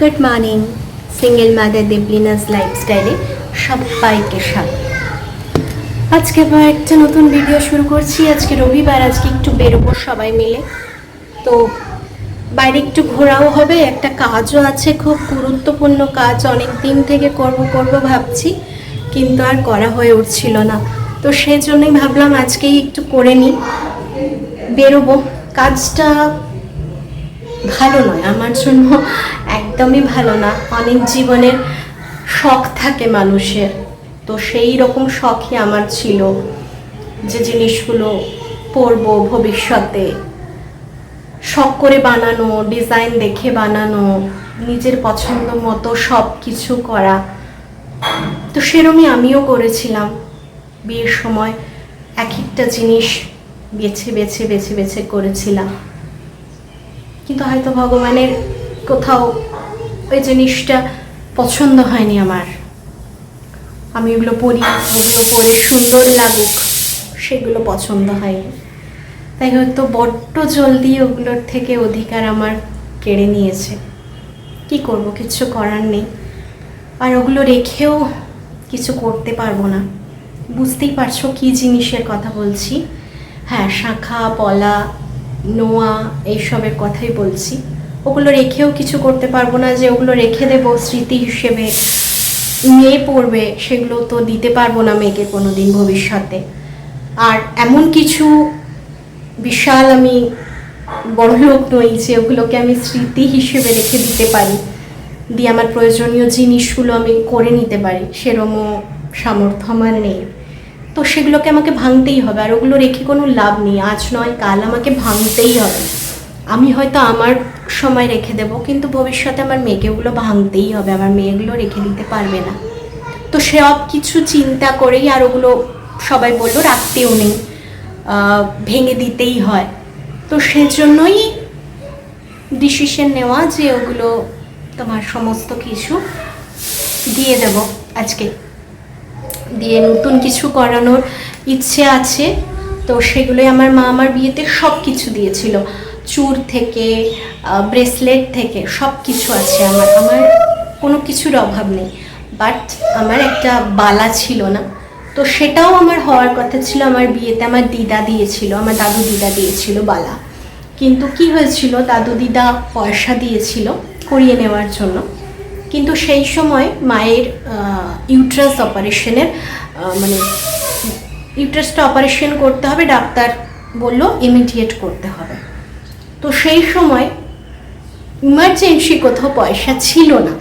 Good morning single mother Debolina's লাইফস্টাইলে সবাইকে স্বাগত। আজকে আবার একটা নতুন ভিডিও শুরু করছি। আজকে রবিবার, আজকে একটু বেরোবো সবাই মিলে। তো বাইরে একটু ঘোরাও হবে, একটা কাজও আছে, খুব গুরুত্বপূর্ণ কাজ। অনেক দিন থেকে করব করব ভাবছি, কিন্তু আর করা হয়ে উঠছিল না। তো সেই জন্যই ভাবলাম আজকেই একটু করে নিই। বেরোবো। কাজটা ভালো নয়, আমার জন্য একদমই ভালো না। অনেক জীবনের শখ থাকে মানুষের। তো সেই রকম শখই আমার ছিল যে জিনিসগুলো পরবো ভবিষ্যতে। শখ করে বানানো, ডিজাইন দেখে বানানো, নিজের পছন্দ মতো সব কিছু করা। তো সেরমই আমিও করেছিলাম। বিয়ের সময় এক একটা জিনিস বেছে বেছে বেছে বেছে করেছিলাম। কিন্তু হয়তো ভগবানের কোথাও ওই জিনিসটা পছন্দ হয়নি আমার। আমি ওগুলো পরি ওগুলো পরে সুন্দর লাগুক, সেগুলো পছন্দ হয়নি। তাই হয়তো বড্ড জলদি ওগুলোর থেকে অধিকার আমার কেড়ে নিয়েছে। কি করব, কিছু করার নেই। আর ওগুলো রেখেও কিছু করতে পারব না। বুঝতেই পারছ কি জিনিসের কথা বলছি? হ্যাঁ শাখা, পলা, নোয়া, এইসবের কথাই বলছি। ওগুলো রেখেও কিছু করতে পারব না যে ওগুলো রেখে দেবো স্মৃতি হিসেবে। মেয়ে পড়বে, সেগুলো তো দিতে পারব না মেয়েকে কোনো দিন ভবিষ্যতে। আর এমন কিছু বিশাল আমি বড় লোক নই যে ওগুলোকে আমি স্মৃতি হিসেবে রেখে দিতে পারি। দিয়ে আমার প্রয়োজনীয় জিনিসগুলো আমি করে নিতে পারি। সেরমও সামর্থ্য আমার নেই। তো সেগুলোকে আমাকে ভাঙতেই হবে। আর ওগুলো রেখে কোনো লাভ নেই। আজ নয়, কাল আমাকে ভাঙতেই হবে। আমি হয়তো আমার সময় রেখে দেব, কিন্তু ভবিষ্যতে আমার মেয়েকে ওগুলো ভাঙতেই হবে, আমার মেয়েগুলো রেখে দিতে পারবে না। তো সব কিছু চিন্তা করেই আর ওগুলো সবাই বলল, রাখতেও নেই। ভেঙে দিতেই হয়। তো সেজন্যই ডিসিশন নেওয়া যে ওগুলো তোমার সমস্ত কিছু দিয়ে দেব আজকে। দিয়ে নতুন কিছু করানোর ইচ্ছে আছে, তো সেগুলোই আমার মা আমার বিয়েতে সব কিছু দিয়েছিল। চুর থেকে ব্রেসলেট থেকে সব কিছু আছে আমার। আমার কোনো কিছুর অভাব নেই। বাট আমার একটা বালা ছিল না। তো সেটাও আমার হওয়ার কথা ছিল আমার বিয়েতে। আমার দিদা দিয়েছিল, আমার দাদু দিদা দিয়েছিল বালা। কিন্তু কি হয়েছিল? দাদু দিদা পয়সা দিয়েছিল করিয়ে নেওয়ার জন্য। কিন্তু সেই সময় মায়ের ইউট্রাস অপারেশনের মানে ইউট্রাসটা অপারেশন করতে হবে। ডাক্তার বলল ইমিডিয়েট করতে হবে। তো সেই সময় ইমার্জেন্সি কোথাও পয়সা ছিল না।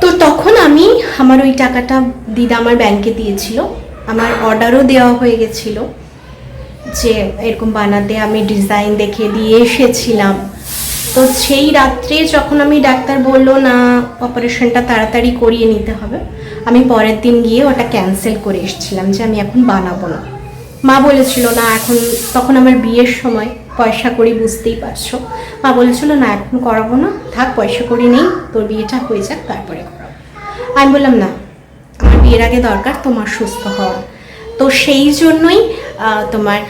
তো তখন আমি আমার ওই টাকাটা দিদা আমার ব্যাংকে দিয়েছিল। আমার অর্ডারও দেওয়া হয়ে গেছিল যে এরকম বানাতে আমি ডিজাইন দেখে দিয়ে এসেছিলাম। তো সেই রাত্রে যখন আমি ডাক্তার বলল, না অপারেশনটা তাড়াতাড়ি করিয়ে নিতে হবে। আমি পরের দিন গিয়ে ওটা ক্যান্সেল করে এসেছিলাম যে আমি এখন বানাবো না। মা বলেছিল, না, এখন তখন আমার বিয়ের সময় পয়সা করি, বুঝতেই পারছ। মা বলেছিল, না, এখন করাবো না। থাক, পয়সা করি নেই, তোর বিয়েটা হয়ে যাক, তারপরে করাবো। আমি বললাম, না, আমার বিয়ের আগে দরকার তোমার সুস্থ হওয়া তো সেই জন্যই তোমার,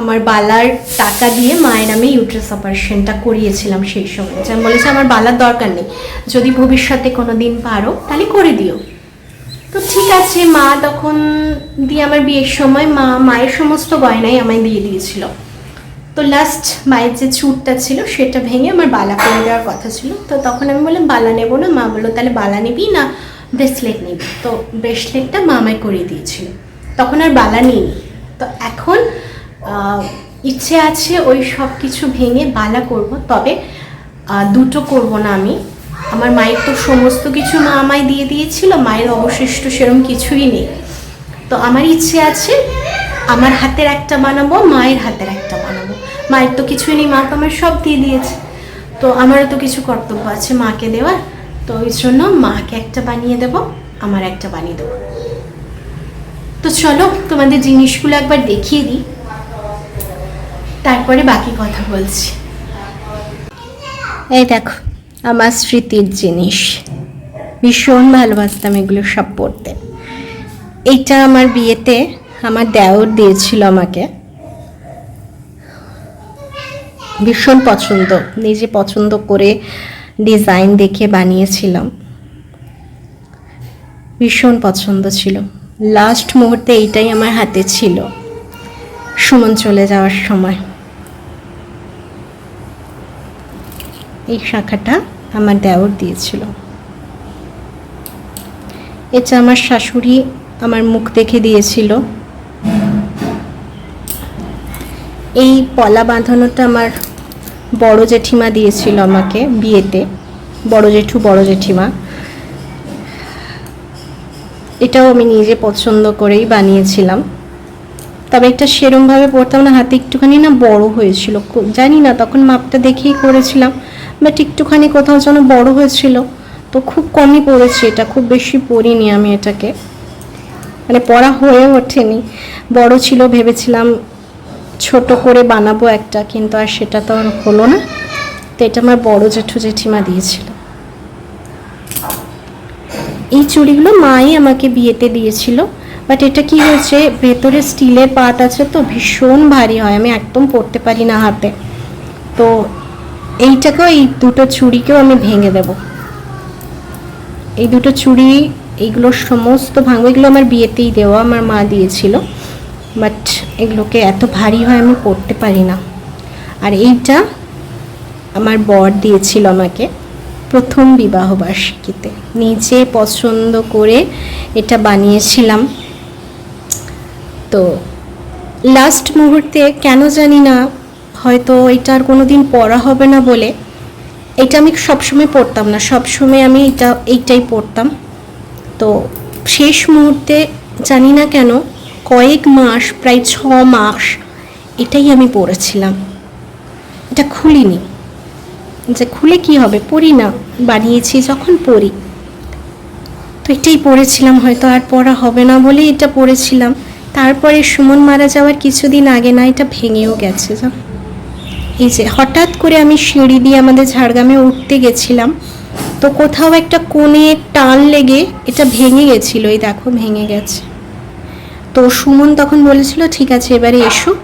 আমার বালার টাকা দিয়ে মায়ের নামে ইউট্রাস অপারেশনটা করিয়েছিলাম সেই সময়। যে আমি বলেছি, আমার বালার দরকার নেই। যদি ভবিষ্যতে কোনো দিন পারো, তাহলে করে দিও। তো ঠিক আছে, মা তখন দিয়ে আমার বিয়ের সময়, মা, মায়ের সমস্ত গয়নাই আমায় দিয়ে দিয়েছিল। তো লাস্ট মায়ের যে চুরটা ছিল, সেটা ভেঙে আমার বালা করে দেওয়ার কথা ছিল। তো তখন আমি বললাম, বালা নেব না। মা বলল, তাহলে বালা নিবি না ব্রেসলেট নিবি। তো ব্রেসলেটটা মা আমায় করিয়ে দিয়েছিল। তখন আর বালা নিইনি তো এখন ইচ্ছে আছে ওই সব কিছু ভেঙে বালা করব। তবে দুটো করব না আমি। আমার মায়ের তো সমস্ত কিছু মা আমায় দিয়ে দিয়েছিল, মায়ের অবশিষ্ট সেরম কিছুই নেই। তো আমার ইচ্ছে আছে, আমার হাতের একটা বানাবো, মায়ের হাতের একটা বানাবো। মায়ের তো কিছুই নেই, মা তো আমার সব দিয়ে দিয়েছে। তো আমারও তো কিছু কর্তব্য আছে মাকে দেওয়ার। তো ওই জন্য মাকে একটা বানিয়ে দেবো, আমার একটা বানিয়ে দেবো। তো চলো, তোমাদের জিনিসগুলো একবার দেখিয়ে দিই। তারপরে বাকি কথা বলছি। এই দেখো, আমার স্মৃতির জিনিস। ভীষণ ভালোবাসতাম এগুলো সব পড়তে। এইটা আমার বিয়েতে আমার দেওর দিয়েছিল আমাকে। ভীষণ পছন্দ। নিজে পছন্দ করে ডিজাইন দেখে বানিয়েছিলাম। ভীষণ পছন্দ ছিল। লাস্ট মুহূর্তে এইটাই আমার হাতে ছিল। সুমন চলে যাওয়ার সময়। এই শাখাটা আমার দেওর দিয়েছিল। এটা আমার শাশুড়ি আমার মুখ দেখে দিয়েছিল। এই পলা বাঁধানোটা আমার বড় জেঠিমা দিয়েছিল আমাকে বিয়েতে। বড় জেঠু, বড় জেঠিমা। এটাও আমি নিজে পছন্দ করেই বানিয়েছিলাম। তবে এটা সেরমভাবে পড়তাম না, হাতে একটুখানি না বড় হয়েছিল। জানি না, তখন মাপটা দেখেই করেছিলাম। বাট একটুখানি কোথাও যেন বড় হয়েছিল। তো খুব কমই পড়েছি এটা, খুব বেশি পড়িনি আমি এটাকে। মানে পড়া হয়ে ওঠেনি। বড় ছিল, ভেবেছিলাম ছোট করে বানাবো একটা, কিন্তু আর সেটা তো আর হলো না। তো এটা আমার বড় জেঠু জেঠিমা দিয়েছিল। এই চুড়িগুলো মাই আমাকে বিয়েতে দিয়েছিল বাট এটা কি হয়েছে, ভেতরে স্টিলের পাত আছে তো, ভীষণ ভারী হয়, আমি একদম পরতে পারি না হাতে। তো এইটাকেও, এই দুটো চুড়িকেও আমি ভেঙে দেব। এই দুটো চুড়ি এইগুলো সমস্ত ভাঙবো এগুলো আমার বিয়েতেই দেওয়া, আমার মা দিয়েছিল। বাট এগুলোকে এত ভারী হয় আমি পরতে পারি না। আর এইটা আমার বর দিয়েছিল আমাকে প্রথম বিবাহ বার্ষিকীতে। নিজে পছন্দ করে এটা বানিয়েছিলাম। তো লাস্ট মুহূর্তে কেন জানি না, হয়তো এটা আর কোনো দিন পড়া হবে না বলে এটা আমি সবসময় পড়তাম না। সবসময় আমি এটা এইটাই পড়তাম। তো শেষ মুহূর্তে জানি না কেন কয়েক মাস, প্রায় ছ মাস এটাই আমি পড়েছিলাম। এটা খুলিনি। যে খুলে কি হবে? পড়ি না। বানিয়েছি যখন পড়ি। তো এটাই পড়েছিলাম, হয়তো আর পড়া হবে না বলে এটা পড়েছিলাম। তারপরে সুমন মারা যাওয়ার কিছুদিন আগে না, এটা ভেঙেও গেছে জানো এই যে হঠাৎ করে আমি সিঁড়ি দিয়ে আমাদের ঝাড়গ্রামে উঠতে গেছিলাম, তো কোথাও একটা কোণে টান লেগে এটা ভেঙে গেছিল। এই দেখো, ভেঙে গেছে। তো সুমন তখন বলেছিল, ঠিক আছে, এবারে এসো,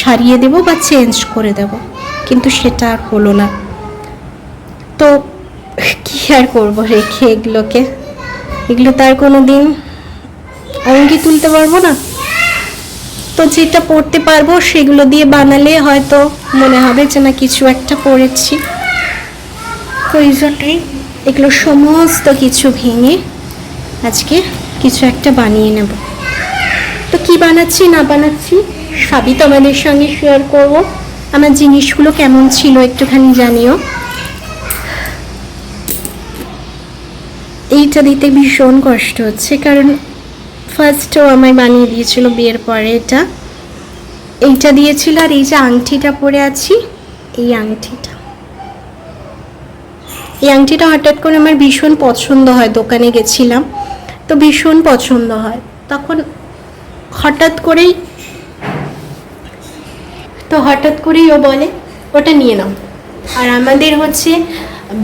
সারিয়ে দেব বা চেঞ্জ করে দেব। কিন্তু সেটা আর হলো না। তো কি আর করব রেখে এগুলোকে? এগুলো তার কোনো দিন অঙ্গি তুলতে পারব না। তো যেটা পড়তে পারব সেগুলো দিয়ে বানালে হয়তো মনে হবে যে না, কিছু একটা পড়েছি। তো এই জন্যই এগুলো সমস্ত কিছু ভেঙে আজকে কিছু একটা বানিয়ে নেব। তো কি বানাচ্ছি, না বানাচ্ছি, সবই তোমাদের সঙ্গে শেয়ার করব। আমার জিনিসগুলো কেমন ছিল একটুখানি জানিও। এইটা দিতে ভীষণ কষ্ট হচ্ছে, কারণ ফার্স্টও আমায় বানিয়ে দিয়েছিল বিয়ের পরে এটা। এইটা দিয়েছিল আর এই যে আংটিটা পরে আছি, এই আংটিটা। এই আংটিটা হঠাৎ করে আমার ভীষণ পছন্দ হয়, দোকানে গেছিলাম, তো ভীষণ পছন্দ হয়। তখন হঠাৎ করেই, তো হঠাৎ করেই ও বলে, ওটা নিয়ে নাও। আর আমাদের হচ্ছে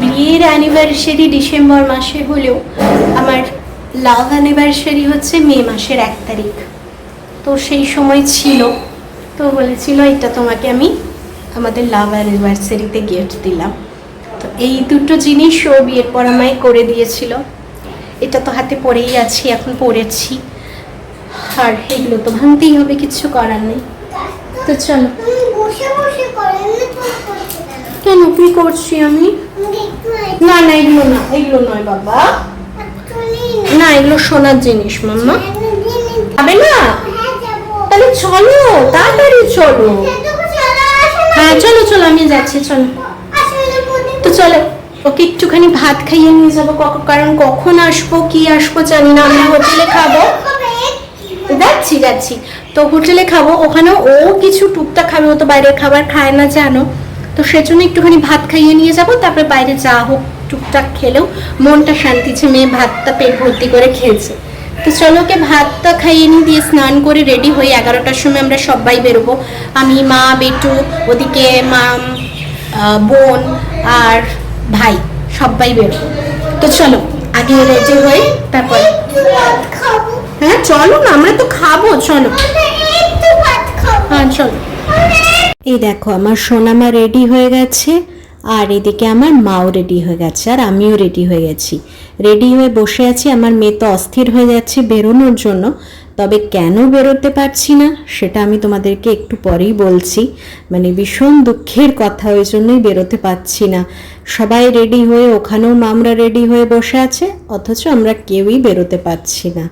বিয়ের অ্যানিভার্সারি ডিসেম্বর মাসে হলেও আমার লাভ অ্যানিভার্সারি হচ্ছে মে মাসের এক তারিখ। তো সেই সময় ছিল, তো বলেছিল, এটা তোমাকে আমি আমাদের লাভ অ্যানিভার্সারিতে গিফট দিলাম। তো এই দুটো জিনিস ও বিয়ের পর আমায় করে দিয়েছিল। এটা তো হাতে পরেই আছি, এখন পরেছি। আর এগুলো তো ভাঙতেই হবে কিছু করার নেই। তো চলো। কেন, কি করছি আমি? না না, এগুলো না, এগুলো নয় বাবা। না, এগুলো সোনার জিনিস, মাম্মা। যাবে না? তাহলে চলো, তাড়াতাড়ি চলো। হ্যাঁ চলো চলো, আমি যাচ্ছি, চলো। তো চলো, ওকে একটুখানি ভাত খাইয়ে নিয়ে যাব কারণ কখন আসব, কি আসব জানি না আমরা হোটেলে খাব। যাচ্ছি যাচ্ছি। তো হোটেলে খাব। ওখানেও ও কিছু টুকটাক খাবে ও তো বাইরের খাবার খায় না জানো। তো সেজন্য একটুখানি ভাত খাইয়ে নিয়ে যাব তারপরে বাইরে যা হোক টুকটাক খেলেও মনটা শান্তি যে মেয়ে ভাতটা পেট ভর্তি করে খেয়েছে। তো চলো ওকে ভাতটা খাইয়ে নিয়ে দিয়ে স্নান করে রেডি হয়ে এগারোটার সময় আমরা সবাই বেরোবো। আমি মা বেটু ওদিকে আহ, বোন আর ভাই সবাই বেরোবো। তো চলো আগে রেডি হয়ে তারপর খাব। হ্যাঁ চলো না, আমরা তো খাব, চলো। হ্যাঁ চলো। এই দেখো, আমার সোনামা রেডি হয়ে গেছে, আর এদিকে আমার মাও রেডি হয়ে গেছে, আর আমিও রেডি হয়ে গেছি। রেডি হয়ে বসে আছি, আমার মেয়ে তো অস্থির হয়ে যাচ্ছে বেরোনোর জন্য, তবে কেন বেরোতে পারছি না, সেটা আমি তোমাদেরকে একটু পরেই বলছি। মানে ভীষণ দুঃখের কথা, ওই জন্যই বেরোতে পারছি না। সবাই রেডি হয়ে, ওখানেও মামরা রেডি হয়ে বসে আছে, অথচ আমরা কেউই বেরোতে পারছি না।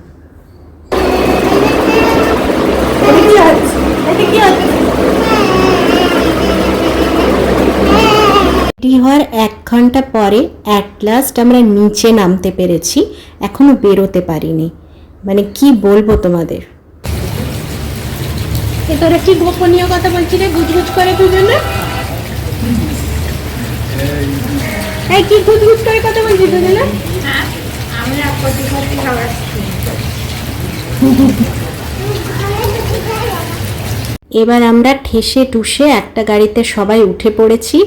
রেডি হওয়ার এক ঘণ্টা পরে অ্যাট লাস্ট আমরা নিচে নামতে পেরেছি এখনও বেরোতে পারিনি। মানে কি বলব তোমাদের? এ তোরা কি গোপনীয় কথা বলছি রে? গুজগুজ করে দুজনে? এই কি গুজগুজ করে কথা বলছি দুজনে? আমরা প্রতি খাবার এবার আমরা ঠেসে টুসে একটা গাড়িতে সবাই উঠে পড়েছি।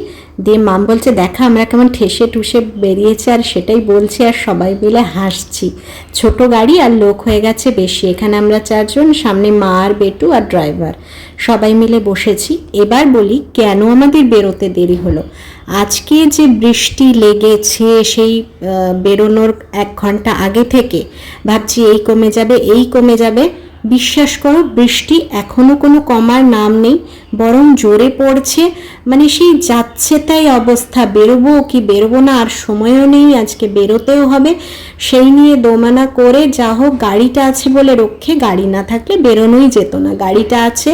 দিয়ে মাম বলছে, দেখা, আমরা কেমন ঠেসে টুসে বেরিয়েছে আর সেটাই বলছি আর সবাই মিলে হাসছি। ছোট গাড়ি আর লোক হয়ে গেছে বেশি। এখানে আমরা চারজন, সামনে মা আর বেটু আর ড্রাইভার। সবাই মিলে বসেছি। এবার বলি, কেন আমাদের বেরোতে দেরি হলো? আজকে যে বৃষ্টি লেগেছে সেই বেরোনোর এক ঘণ্টা আগে থেকে, ভাবছি এই কমে যাবে, এই কমে যাবে। বিশ্বাস করো, বৃষ্টি এখনও কোনো কমার নাম নেই, বরং জোরে পড়ছে মানে সেই যাচ্ছে তাই অবস্থা, বেরোবো কি বেরোবো না, আর সময়ও নেই, আজকে বেরোতেও হবে, সেই নিয়ে দোমানা করে যা হোক, গাড়িটা আছে বলে রক্ষে, গাড়ি না থাকলে বেরোনোই যেত না, গাড়িটা আছে,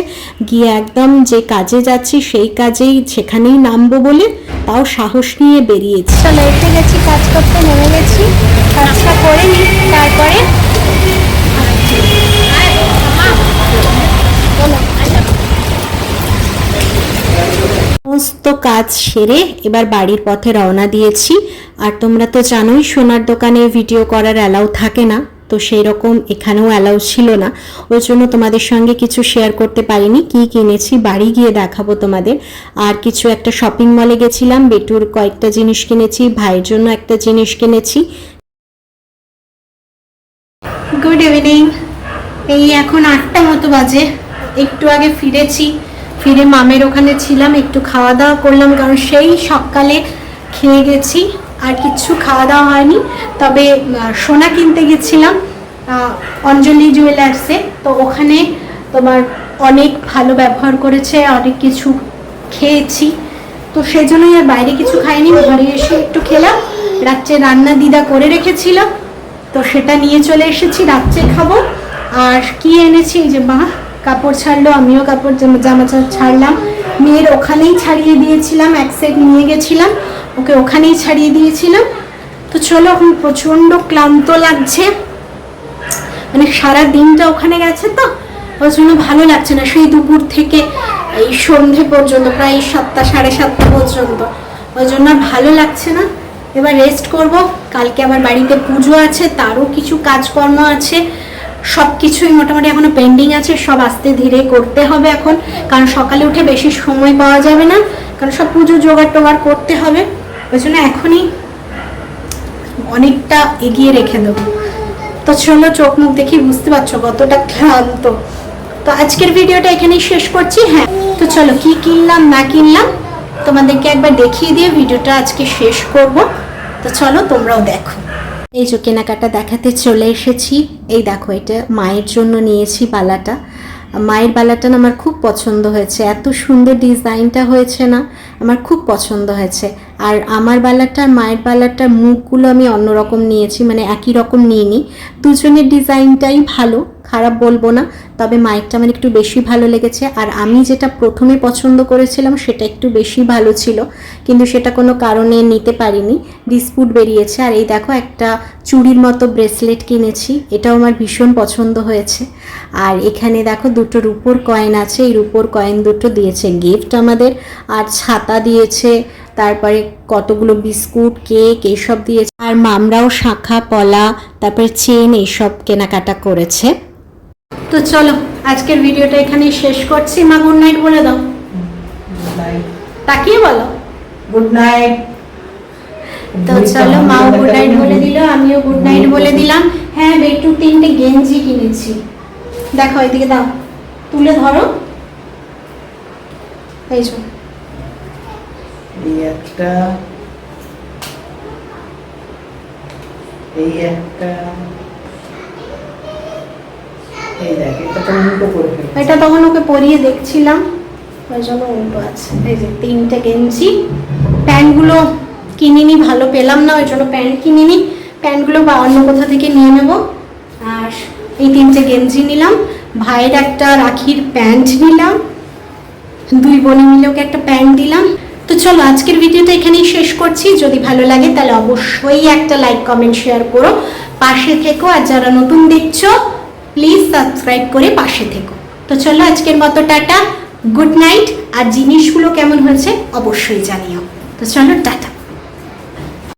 গিয়ে একদম যে কাজে যাচ্ছি, সেই কাজেই সেখানেই নামবো বলে, তাও সাহস নিয়ে বেরিয়েছি। চলো, এসে গেছি, কাজ করতে, নেমে গেছি, কাজটা করে তারপরে সমস্ত কাজ সেরে এবার বাড়ির পথে রওনা দিয়েছি। আর তোমরা তো জানোই, সোনার দোকানে ভিডিও করার অ্যালাউ থাকে না। তো সেই রকম এখানেও অ্যালাউ ছিল না। ওই জন্য তোমাদের সঙ্গে কিছু শেয়ার করতে পারিনি। কি কিনেছি, বাড়ি গিয়ে দেখাবো তোমাদের। আর কিছু একটা শপিং মলে গেছিলাম, বেটুর কয়েকটা জিনিস কিনেছি, ভাইয়ের জন্য একটা জিনিস কিনেছি। গুড ইভিনিং এই এখন আটটা মতো বাজে। একটু আগে ফিরেছি। ফিরে মামের ওখানে ছিলাম, একটু খাওয়া দাওয়া করলাম, কারণ সেই সকালে খেয়ে গেছি, আর কিছু খাওয়া দাওয়া হয়নি। তবে সোনা কিনতে গেছিলাম অঞ্জলি জুয়েলার্সে। তো ওখানে তোমার অনেক ভালো ব্যবহার করেছে, অনেক কিছু খেয়েছি। তো সেই জন্যই আর বাইরে কিছু খাইনি, ঘরে এসে একটু খেলাম। রাত্রে রান্না দিদা করে রেখেছিল। তো সেটা নিয়ে চলে এসেছি, রাত্রে খাব। আর কি এনেছি, এই যে মা? কাপড় ছাড়লো, আমিও কাপড় জামা ছাড়লাম। মেয়ের ওখানেই ছাড়িয়ে দিয়েছিলাম, এক সেট নিয়ে গেছিলাম। ওকে ওখানেই ছাড়িয়ে দিয়েছিলাম। তো চলো, এখন প্রচণ্ড ক্লান্ত লাগছে। মানে সারা দিনটা ওখানে গেছে তো ওই জন্য ভালো লাগছে না। সেই দুপুর থেকে, এই সন্ধে পর্যন্ত, প্রায় সাতটা, সাড়ে সাতটা পর্যন্ত। ওই জন্য ভালো লাগছে না। এবার রেস্ট করব। কালকে আবার বাড়িতে পুজো আছে, তারও কিছু কাজকর্ম আছে। সব কিছুই মোটামুটি এখনও পেন্ডিং আছে, সব আস্তে ধীরে করতে হবে এখন, কারণ সকালে উঠে বেশি সময় পাওয়া যাবে না, কারণ সব পুজো জোগাড় টোগাড় করতে হবে, ওই জন্য এখনই অনেকটা এগিয়ে রেখে দেবো। তো চলো চোখ মুখ দেখি, বুঝতে পারছ কতটা ক্লান্ত। তো আজকের ভিডিওটা এখানেই শেষ করছি হ্যাঁ তো চলো কি কিনলাম, না কিনলাম, তোমাদেরকে একবার দেখিয়ে দিয়ে ভিডিওটা আজকে শেষ করব। তো চলো তোমরাও দেখো। এই যে কেনাকাটা দেখাতে চলে এসেছি। এই দেখো, এটা মায়ের জন্য নিয়েছি বালাটা। মায়ের বালাটা আমার খুব পছন্দ হয়েছে। এত সুন্দর ডিজাইনটা হয়েছে না, আমার খুব পছন্দ হয়েছে। আর আমার বালাটা আর মায়ের বালাটার মুখগুলো আমি অন্যরকম নিয়েছি মানে একই রকম নিইনি। দুজনের ডিজাইনটাই ভালো। খারাপ বলব না, তবে মাইকটা আমার একটু বেশি ভালো লেগেছে আর আমি যেটা প্রথমে পছন্দ করেছিলাম সেটা একটু বেশি ভালো ছিল, কিন্তু সেটা কোনো কারণে নিতে পারিনি ডিসপুট বেরিয়েছে আর এই দেখো একটা চুড়ির মতো ব্রেসলেট কিনেছি, এটাও আমার ভীষণ পছন্দ হয়েছে। আর এখানে দেখো দুটো রুপোর কয়েন আছে, এই রুপোর কয়েন দুটো দিয়েছে, গিফট আমাদের, আর ছাতা দিয়েছে, তারপরে কতগুলো বিস্কুট, কেক এইসব দিয়েছে, আর মামরাও শাখা, পলা, তারপরে চেন এইসব কেনাকাটা করেছে। তো চলো আজকের ভিডিওটা এখানেই শেষ করছি। মা গুড নাইট বলে দাও। তাকিয়ে বলো। গুড নাইট তো চলো মাও গুড নাইট বলে দিল আমিও গুড নাইট বলে দিলাম। হ্যাঁ বেটু তিনটে গেঞ্জি কিনেছি। দেখো এদিকে দাও। তুলে ধরো। এই যে। এই একটা। এই একটা। এটা। এটা তখন ওকে পরিয়ে দেখছিলাম। ওই জন্য উল্টো আছে। এই যে তিনটে গেঞ্জি। প্যান্টগুলো কিনিনি, ভালো পেলাম না, ওই জন্য প্যান্ট কিনিনি। প্যান্টগুলো বা অন্য কোথা থেকে নিয়ে নেব? আর এই তিনটে গেঞ্জি নিলাম। ভাইয়ের একটা রাখির প্যান্ট নিলাম। দুই বোনে মিলে ওকে একটা প্যান্ট দিলাম। তো চলো, আজকের ভিডিওটা এখানেই শেষ করছি। যদি ভালো লাগে, তাহলে অবশ্যই একটা লাইক, কমেন্ট, শেয়ার করো। পাশে থেকো, আর যারা নতুন দেখছ প্লিজ সাবস্ক্রাইব করে পাশে থেকো। তো চলো আজকের মতো টাটা, গুড নাইট, আর জিনিসগুলো কেমন হয়েছে অবশ্যই জানিও। তো চলো, টাটা।